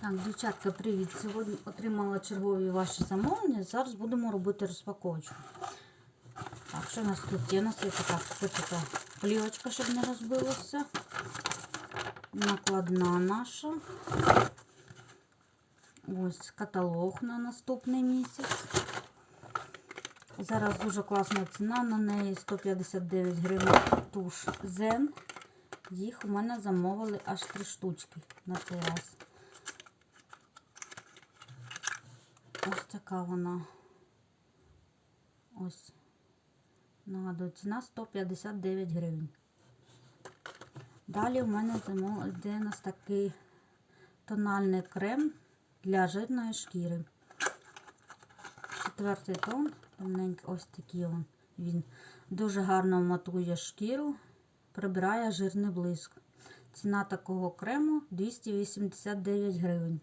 Так, дівчатка, привіт. Сьогодні отримала чергові ваші замовлення. Зараз будемо робити розпаковочку. Так, що у нас тут є? У нас є така, така плівочка, щоб не розбилося. Накладна наша. Ось каталог на наступний місяць. Зараз дуже класна ціна, на неї 159 гривень туш Zen. Їх у мене замовили аж три штучки на цей раз. Ось така вона. Ось. Нагадую, ціна 159 гривень. Далі у мене йде у нас такий тональний крем для жирної шкіри. Четвертий тон, ось такий он. Він дуже гарно матує шкіру, прибирає жирний блиск. Ціна такого крему 289 гривень.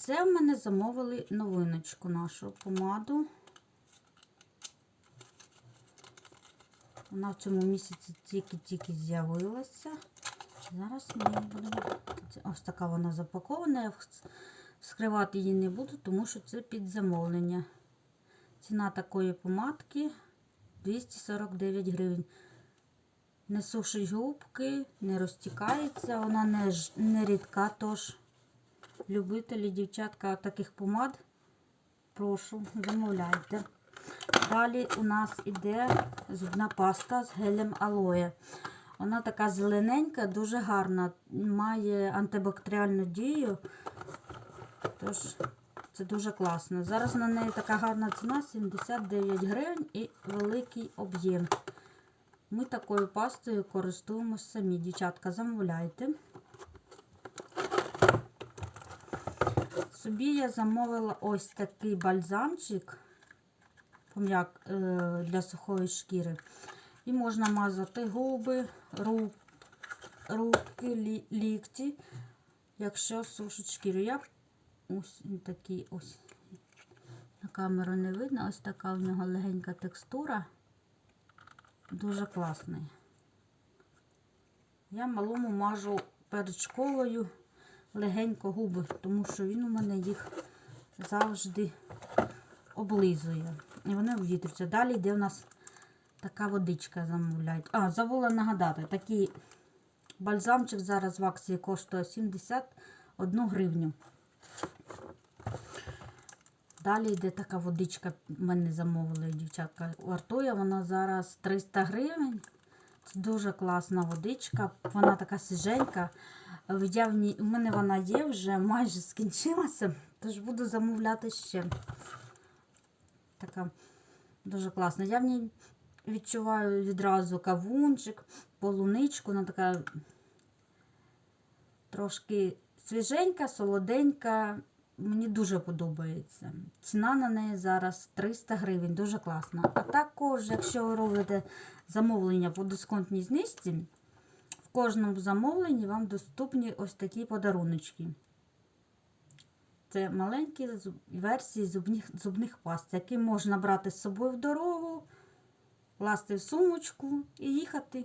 Це в мене замовили новиночку нашу помаду. Вона в цьому місяці тільки-тільки з'явилася. Зараз ми будемо. Ось така вона запакована. Я вс- вскривати її не буду, тому що це під замовлення. Ціна такої помадки 249 гривень. Не сушить губки, не розтікається, вона не, не рідка, тож любителі, дівчатка таких помад, прошу, замовляйте. Далі у нас іде зубна паста з гелем алоє. Вона така зелененька, дуже гарна, має антибактеріальну дію. Тож це дуже класно. Зараз на неї така гарна ціна 79 гривень і великий об'єм. Ми такою пастою користуємося самі. Дівчатка, замовляйте. Собі я замовила ось такий бальзамчик пом'як е, для сухої шкіри. І можна мазати губи, рук, руки, лікті, якщо сушить шкіру. Я ось такий ось. На камеру не видно, ось така у нього легенька текстура. Дуже класний. Я малому мажу перед школою легенько губи, тому що він у мене їх завжди облизує. І вони ввітрюються. Далі йде у нас така водичка замовляють. А, забула нагадати, такий бальзамчик зараз в акції коштує 71 гривню. Далі йде така водичка, мене замовили дівчатка. Вартує вона зараз 300 гривень. Це дуже класна водичка. Вона така свіженька. Я в ній- У мене вона є, вже майже скінчилася, тож буду замовляти ще. Така дуже класна. Я в ній відчуваю відразу кавунчик, полуничку. Вона така трошки свіженька, солоденька. Мені дуже подобається. Ціна на неї зараз 300 гривень, дуже класна. А також, якщо ви робите замовлення по дисконтній знижці, кожному замовленні вам доступні ось такі подаруночки. Це маленькі версії зубних, зубних паст, які можна брати з собою в дорогу, класти в сумочку і їхати.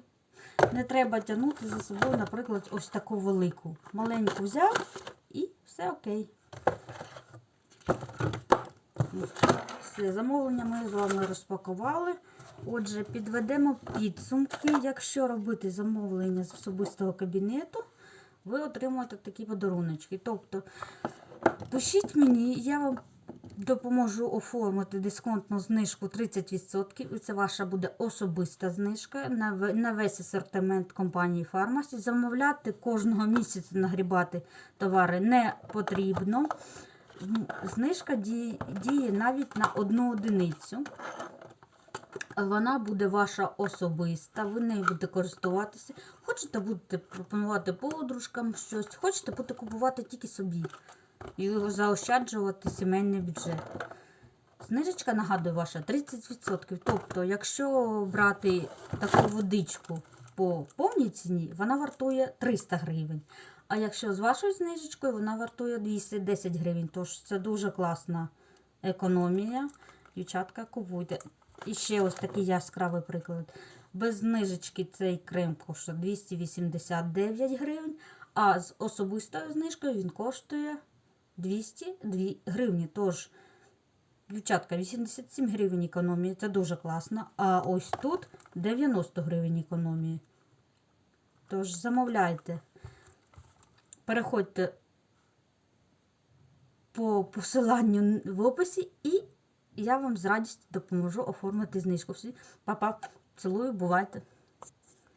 Не треба тягнути за собою, наприклад, ось таку велику. Маленьку взяв і все окей. Все, замовлення ми з вами розпакували. Отже, підведемо підсумки. Якщо робити замовлення з особистого кабінету, ви отримуєте такі подаруночки. Тобто, пишіть мені, я вам допоможу оформити дисконтну знижку 30%. І це ваша буде особиста знижка на весь асортимент компанії Фармасі. Замовляти кожного місяця нагрібати товари не потрібно. Знижка діє, діє навіть на одну одиницю. Вона буде ваша особиста, ви нею будете користуватися. Хочете будете пропонувати подружкам щось, хочете будете купувати тільки собі і заощаджувати сімейний бюджет. Знижечка, нагадую, ваша 30%. Тобто, якщо брати таку водичку по повній ціні, вона вартує 300 гривень. А якщо з вашою знижечкою, вона вартує 210 гривень. Тож це дуже класна економія. Дівчатка, купуйте. І ще ось такий яскравий приклад. Без знижечки цей крем коштує 289 гривень, А з особистою знижкою він коштує 202 гривні. Тож, дівчатка, 87 гривень економії, це дуже класно. А ось тут 90 гривень економії. Тож замовляйте. Переходьте по посиланню в описі, і я вам з радістю допоможу оформити знижку. Всі, Па-па, цілую, бувайте!